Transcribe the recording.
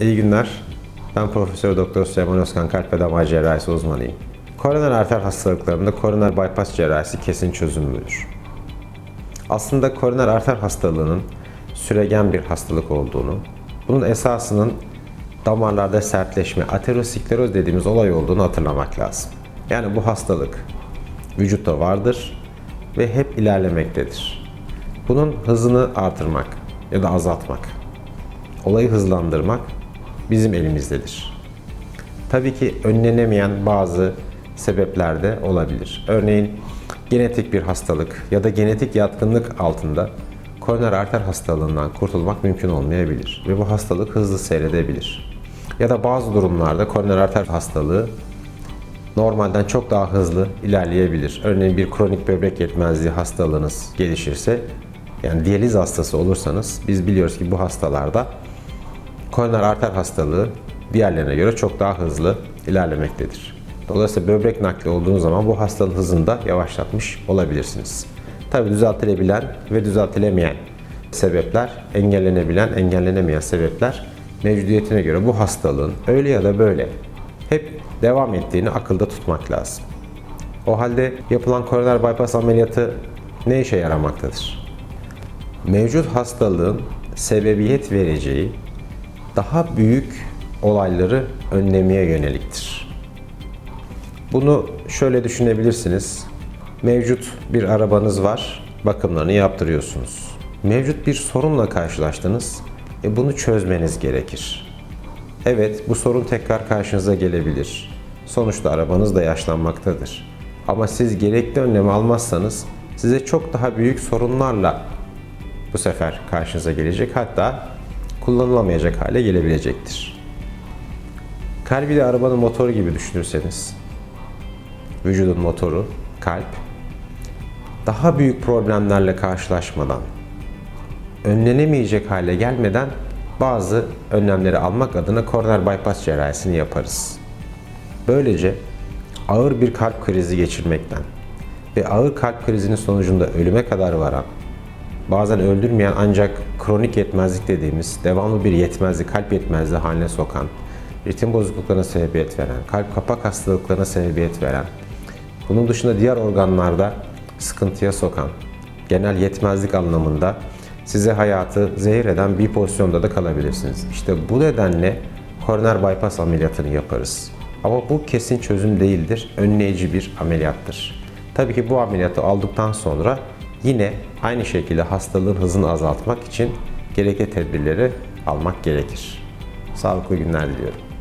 İyi günler. Ben Profesör Doktor Süleyman Özkan kalp ve damar cerrahisi uzmanıyım. Koroner arter hastalıklarında koroner bypass cerrahisi kesin çözümlüdür. Aslında koroner arter hastalığının süregen bir hastalık olduğunu, bunun esasının damarlarda sertleşme, ateroskleroz dediğimiz olay olduğunu hatırlamak lazım. Yani bu hastalık vücutta vardır ve hep ilerlemektedir. Bunun hızını artırmak ya da azaltmak, olayı hızlandırmak bizim elimizdedir. Tabii ki önlenemeyen bazı sebepler de olabilir. Örneğin genetik bir hastalık ya da genetik yatkınlık altında koroner arter hastalığından kurtulmak mümkün olmayabilir ve bu hastalık hızlı seyredebilir. Ya da bazı durumlarda koroner arter hastalığı normalden çok daha hızlı ilerleyebilir. Örneğin bir kronik böbrek yetmezliği hastalığınız gelişirse, yani diyaliz hastası olursanız biz biliyoruz ki bu hastalarda koroner arter hastalığı diğerlerine göre çok daha hızlı ilerlemektedir. Dolayısıyla böbrek nakli olduğunuz zaman bu hastalığın hızını da yavaşlatmış olabilirsiniz. Tabi düzeltilebilen ve düzeltilemeyen sebepler, engellenebilen, engellenemeyen sebepler mevcudiyetine göre bu hastalığın öyle ya da böyle hep devam ettiğini akılda tutmak lazım. O halde yapılan koroner bypass ameliyatı ne işe yaramaktadır? Mevcut hastalığın sebebiyet vereceği daha büyük olayları önlemeye yöneliktir. Bunu şöyle düşünebilirsiniz. Mevcut bir arabanız var, bakımlarını yaptırıyorsunuz. Mevcut bir sorunla karşılaştınız, e bunu çözmeniz gerekir. Evet, bu sorun tekrar karşınıza gelebilir. Sonuçta arabanız da yaşlanmaktadır. Ama siz gerekli önlemi almazsanız size çok daha büyük sorunlarla bu sefer karşınıza gelecek. Hatta kullanılamayacak hale gelebilecektir. Kalbi de arabanın motoru gibi düşünürseniz, vücudun motoru, kalp, daha büyük problemlerle karşılaşmadan, önlenemeyecek hale gelmeden bazı önlemleri almak adına koroner bypass cerrahisini yaparız. Böylece ağır bir kalp krizi geçirmekten ve ağır kalp krizinin sonucunda ölüme kadar varan, bazen öldürmeyen ancak kronik yetmezlik dediğimiz devamlı bir yetmezlik, kalp yetmezliği haline sokan, ritim bozukluklarına sebebiyet veren, kalp kapak hastalıklarına sebebiyet veren, bunun dışında diğer organlarda sıkıntıya sokan, genel yetmezlik anlamında size hayatı zehir eden bir pozisyonda da kalabilirsiniz. İşte bu nedenle koroner bypass ameliyatını yaparız. Ama bu kesin çözüm değildir, önleyici bir ameliyattır. Tabii ki bu ameliyatı aldıktan sonra yine aynı şekilde hastalığın hızını azaltmak için gerekli tedbirleri almak gerekir. Sağlıklı günler diliyorum.